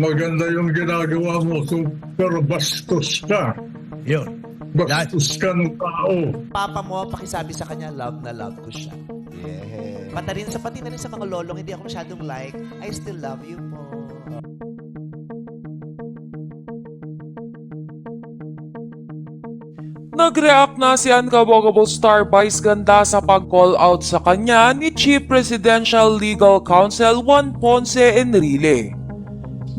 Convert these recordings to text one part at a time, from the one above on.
Maganda yung ginagawa mo, super bastos ka. Yun. Bastos ka ng tao. Papa mo, pakisabi sa kanya, love na love ko siya. Yeah. Pati rin sa, pati na rin sa mga lolong, hindi ako masyadong like, I still love you po. Nag-react na si Unkabogable Star Vice Ganda sa pag-call out sa kanya ni Chief Presidential Legal Counsel Juan Ponce Enrile.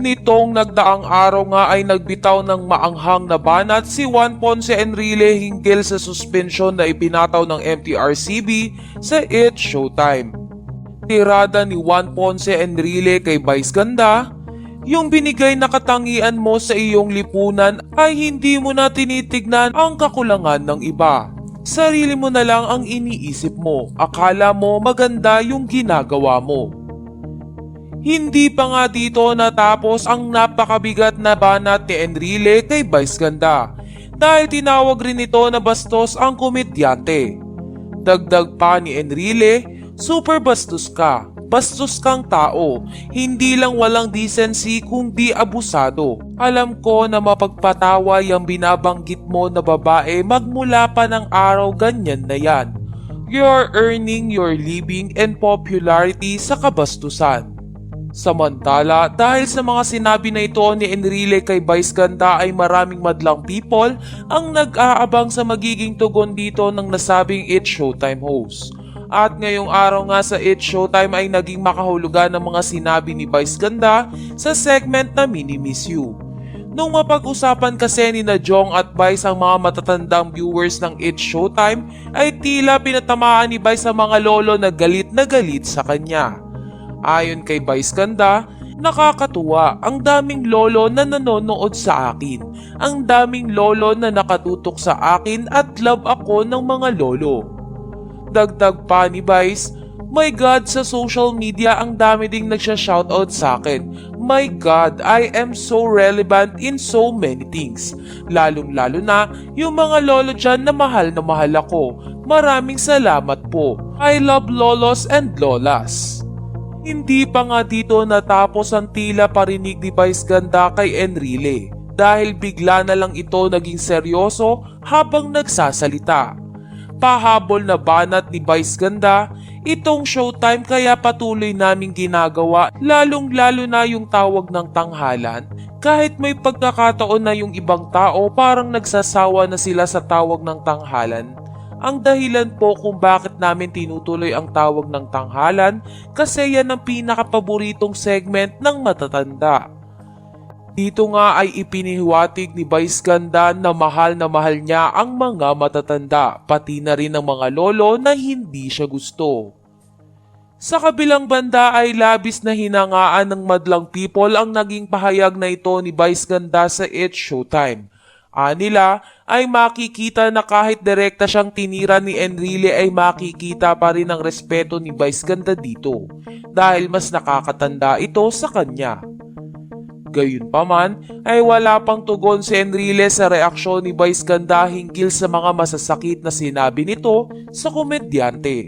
Nitong nagdaang araw nga ay nagbitaw ng maanghang na banat si Juan Ponce Enrile hinggil sa suspensyon na ipinataw ng MTRCB sa It Showtime. Tirada ni Juan Ponce Enrile kay Vice Ganda, yung binigay na katangian mo sa iyong lipunan ay hindi mo na tinitignan ang kakulangan ng iba. Sarili mo na lang ang iniisip mo. Akala mo maganda yung ginagawa mo. Hindi pa nga dito natapos ang napakabigat na banat ni Enrile kay Vice Ganda dahil tinawag rin ito na bastos ang komedyante. Dagdag pa ni Enrile, super bastos ka. Bastos kang tao, hindi lang walang decency kundi abusado. Alam ko na mapagpataway ang binabanggit mo na babae magmula pa ng araw ganyan na yan. You're earning your living and popularity sa kabastusan. Samantala, dahil sa mga sinabi na ito ni Enrile kay Vice Ganda ay maraming madlang people ang nag-aabang sa magiging tugon dito ng nasabing It Showtime host. At ngayong araw nga sa It Showtime ay naging makahulugan ng mga sinabi ni Vice Ganda sa segment na Mini Miss You. Nung mapag-usapan kasi ni na Jong at Vice ang mga matatandang viewers ng It Showtime ay tila pinatamaan ni Vice ang mga lolo na galit na galit sa kanya. Ayon kay Vice Ganda, nakakatuwa ang daming lolo na nanonood sa akin. Ang daming lolo na nakatutok sa akin at love ako ng mga lolo. Dagdag pa ni Vice, My God, sa social media ang dami ding nagsha-shoutout sa akin. My God, I am so relevant in so many things. Lalong-lalo na yung mga lolo dyan na mahal na mahal ako. Maraming salamat po. I love lolos and lolas. Hindi pa nga dito natapos ang tila parinig ni Vice Ganda kay Enrile dahil bigla na lang ito naging seryoso habang nagsasalita pahabol na banat ni Vice Ganda, itong showtime kaya patuloy naming ginagawa lalong lalo na yung tawag ng tanghalan. Kahit may pagkakataon na yung ibang tao parang nagsasawa na sila sa tawag ng tanghalan. Ang dahilan po kung bakit namin tinutuloy ang tawag ng tanghalan kasi yan ang pinakapaboritong segment ng matatanda. Dito nga ay ipinihiwatig ni Vice Ganda na mahal na mahal niya ang mga matatanda, pati na rin ang mga lolo na hindi siya gusto. Sa kabilang banda ay labis na hinangaan ng madlang people ang naging pahayag na ito ni Vice Ganda sa It's Showtime. Anila ay makikita na kahit direkta siyang tinira ni Enrile ay makikita pa rin ang respeto ni Vice Ganda dito dahil mas nakakatanda ito sa kanya. Gayunpaman ay wala pang tugon si Enrile sa reaksyon ni Vice Ganda hinggil sa mga masasakit na sinabi nito sa komedyante.